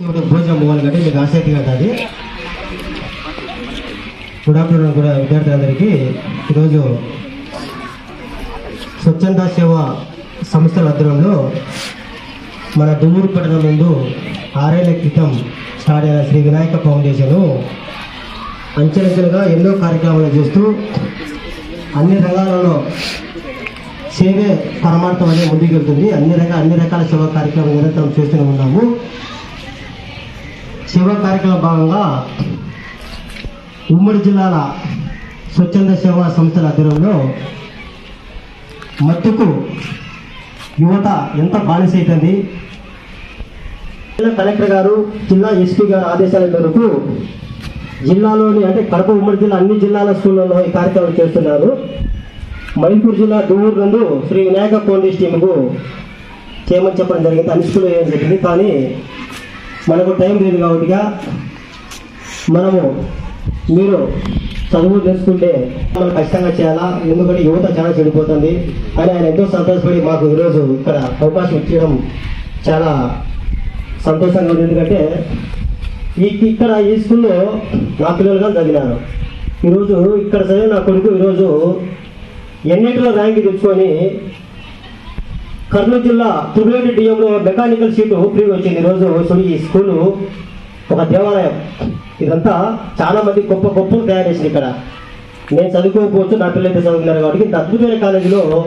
భోజనం పోవాలి మీకు ఆసక్తి ఉంటుంది. గుడ్ ఆఫ్టర్నూన్ కూడా విద్యార్థులందరికీ ఈరోజు స్వచ్ఛంద సేవ సంస్థల ఆధ్వర్యంలో మన దుమ్మూరు పట్టణం ముందు ఆరేళ్ళ క్రితం స్టార్ట్ అయిన శ్రీ వినాయక ఫౌండేషన్ అంచెలంచెలుగా ఎన్నో కార్యక్రమాలు చేస్తూ అన్ని రంగాలలో సేవే పరమార్థం అనేది ముందుకెళ్తుంది అన్ని రకాల అన్ని రకాల సేవా కార్యక్రమాలు నిరంతరం చేస్తూనే ఉన్నాము. సేవా కార్యక్రమం భాగంగా ఉమ్మడి జిల్లాల స్వచ్ఛంద సేవా సంస్థల ఆధ్వర్యంలో మత్తుకు యువత ఎంత బానిస అవుతుంది జిల్లా కలెక్టర్ గారు జిల్లా ఎస్పీ గారు ఆదేశాల మేరకు జిల్లాలోని అంటే కడప ఉమ్మడి జిల్లా అన్ని జిల్లాల స్కూళ్ళలో ఈ కార్యక్రమం చేస్తున్నారు. మైపూర్ జిల్లా దువ్వూరు నందు శ్రీ వినాయక పోలీస్ టీముకు చేయమని చెప్పడం జరిగింది. అన్ని స్కూల్లో చేయడం జరిగింది. కానీ మనకు టైం లేదు కాబట్టిగా మనము మీరు చదువు తెలుసుకుంటే మనం ఖచ్చితంగా చేయాలా? ఎందుకంటే యువత చాలా చెడిపోతుంది. అని ఆయన ఎంతో సంతోషపడి మాకు ఈరోజు ఇక్కడ అవకాశం ఇచ్చడం చాలా సంతోషంగా ఉంది. ఎందుకంటే ఈ ఇక్కడ ఈ స్కూల్లో నా పిల్లలుగా చదివినారు. ఈరోజు ఇక్కడ చదివిన నా కొడుకు ఈరోజు ఎన్నిటిలో ర్యాంక్ తెచ్చుకొని కర్నూలు జిల్లా తుర్లేటి డిఎంలో మెకానికల్ సీటు ఫ్రీ వచ్చింది. ఈరోజు అసలు ఈ స్కూలు ఒక దేవాలయం. ఇదంతా చాలా మంది గొప్ప గొప్పలు తయారు చేసింది ఇక్కడ. నేను చదువుకోకపోవచ్చు నా పిల్లలైతే చదువుకున్నారు చదువుతున్నారు కాబట్టి ఇంత అద్భుతమైన కాలేజీలో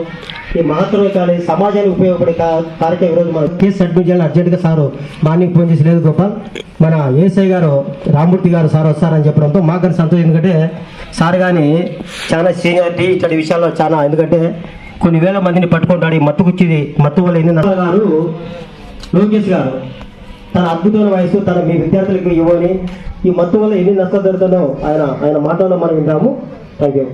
ఈ మహత్తరమైన కాలేజీ సమాజానికి ఉపయోగపడే కా- కార్యక్రమం ఈరోజు మన కేసు అడ్మిట్ చేయాలని అర్జెంట్గా సారు మార్నింగ్ ఫోన్ చేసి లేదు గోపాల్. మన ఏసఐ గారు రామూర్తి గారు సార్ వస్తారని చెప్పడంతో మాకు సంతోషం. ఎందుకంటే సార్ కానీ చాలా సీనియారిటీ ఇట్లాంటి విషయాల్లో చాలా ఎందుకంటే కొన్ని వేల మందిని పట్టుకుంటాడు. ఈ మత్తుకుచ్చేది మత్తు వల్ల ఎన్ని గారు లోకేష్ గారు తన అద్భుతమైన వయసు తన మీ విద్యార్థులకు ఇవ్వని ఈ మత్తు వల్ల ఎన్ని నష్టాలు జరుగుతుందో ఆయన ఆయన మాటల్లో మనం వింటాము థ్యాంక్ యూ